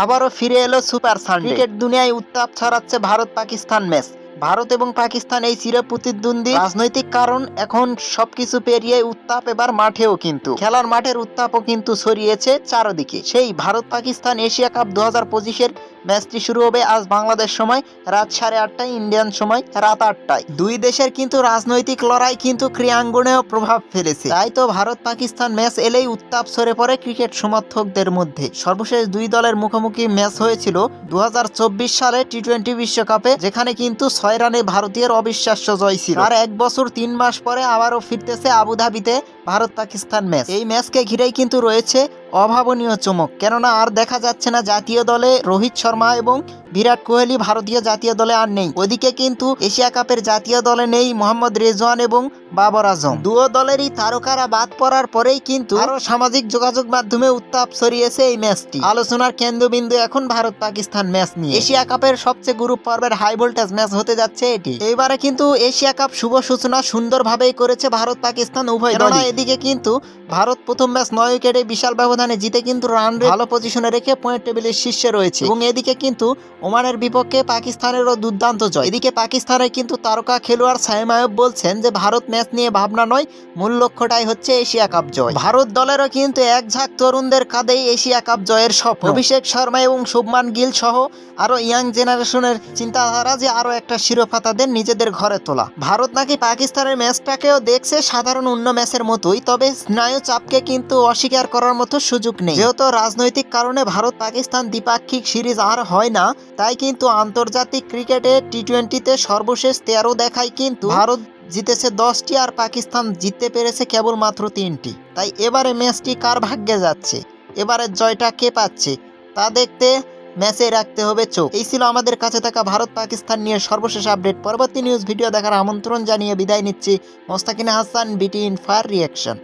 আবারও ফিরে এলো সুপার সানডে। ক্রিকেট দুনিয়ায় উত্তাপ ছড়াচ্ছে ভারত পাকিস্তান ম্যাচ। ভারত এবং পাকিস্তান এই চির প্রতিদ্বন্দ্বী। রাজনৈতিক কারণ এখন সবকিছু পেরিয়ে উত্তাপ এবার মাঠেও কিন্তু। খেলার মাঠের উত্তাপও কিন্তু ছড়িয়েছে চারদিকে। সেই ভারত পাকিস্তান এশিয়া কাপ দু হাজার পঁচিশের ম্যাচটি শুরু হবে আজ বাংলাদেশ সময়, রাত সাড়ে আটটায়, ইন্ডিয়ান সময়, রাত আটটায়। দুই দেশের কিন্তু রাজনৈতিক লড়াই কিন্তু ক্রিয়াঙ্গনেও প্রভাব ফেলেছে। তাই তো ভারত পাকিস্তান ম্যাচ এলেই উত্তাপ সরে পড়ে ক্রিকেট সমর্থকদের মধ্যে। সর্বশেষ দুই দলের মুখোমুখি ম্যাচ হয়েছিল দু হাজার চব্বিশ সালে টি টোয়েন্টি বিশ্বকাপে, যেখানে কিন্তু ছয় রানে ভারতীয়ের অবিশ্বাস্য জয় ছিল। আর এক বছর তিন মাস পরে আবারও ফিরতেছে আবুধাবিতে ভারত পাকিস্তান ম্যাচ। এই ম্যাচকে ঘিরেই কিন্তু রয়েছে অভাবনীয় চমক। কেননা আর দেখা যাচ্ছে না জাতীয় দলে রোহিত শর্মা এবং বিরাট কোহলি ভারতীয় জাতীয় দলে আর নেই। ওদিকে কিন্তু এশিয়া কাপের জাতীয় দলে নেই মোহাম্মদ রেজওয়ান এবং বাবর আজম। দুও দলেরই তারকারা বাদ পড়ার পরেই কিন্তু আরও সামাজিক যোগাযোগ মাধ্যমে উত্তাপ ছড়িয়েছে এই ম্যাচটি। আলোচনার কেন্দ্রবিন্দু এখন ভারত পাকিস্তান ম্যাচ নিয়ে। এশিয়া কাপের সবচেয়ে গ্রুপ পর্বের হাই ভোল্টেজ ম্যাচ হতে যাচ্ছে এটি। এবারে কিন্তু এশিয়া কাপ শুভ সূচনা সুন্দরভাবেই করেছে ভারত পাকিস্তান উভয় দল এদিকে কিন্তু ভারত প্রথম ম্যাচ নয় উইকেটে বিশাল ব্যবধানে জিতে কিন্তু রান ভালো পজিশনে রেখে পয়েন্ট টেবিলের শীর্ষে রয়েছে। এবং এদিকে কিন্তু ওমানের বিপক্ষে পাকিস্তানেরও দুর্দান্ত জয়। এদিকে পাকিস্তানের কিন্তু তারকা খেলোয়াড় সাইম আয়ব বলছেন যে, ভারত ম্যাচ নিয়ে ভাবনা নয়, মূল লক্ষ্যটাই হচ্ছে এশিয়া কাপ জয়। ভারত দলেরও কিন্তু এক ঝাঁক তরুণদের কাঁধেই এশিয়া কাপ জয়ের স্বপ্ন। অভিষেক শর্মা এবং শুভমান গিল সহ আরও ইয়াং জেনারেশনের চিন্তাধারা যে আরও একটা শিরোপা তাদের নিজেদের ঘরে তোলা। ভারত নাকি পাকিস্তানের ম্যাচটাকেও দেখছে সাধারণ অন্য ম্যাচের মতোই, তবে স্নায়ু চাপকে কিন্তু অস্বীকার করার মতো সুযোগ নেই। যেহেতু রাজনৈতিক কারণে ভারত পাকিস্তান দ্বিপাক্ষিক সিরিজ আর হয় না তাই কিন্তু আন্তর্জাতিক ক্রিকেটে টি টোয়েন্টিতে সর্বশেষ তেরো দেখায় কিন্তু ভারত জিতেছে দশটি আর পাকিস্তান জিততে পেরেছে কেবলমাত্র তিনটি। তাই এবারে ম্যাচটি কার ভাগ্যে যাচ্ছে? এবারে জয়টা কে পাচ্ছে? তা দেখতে ম্যাচে রাখতে হবে চোখ। এই ছিল আমাদের কাছে থাকা ভারত পাকিস্তান নিয়ে সর্বশেষ আপডেট। পরবর্তী নিউজ ভিডিও দেখার আমন্ত্রণ জানিয়ে বিদায় নিচ্ছি। মোস্তাকিনা হাসান বিটি ইন ফায়ার রিয়াকশন।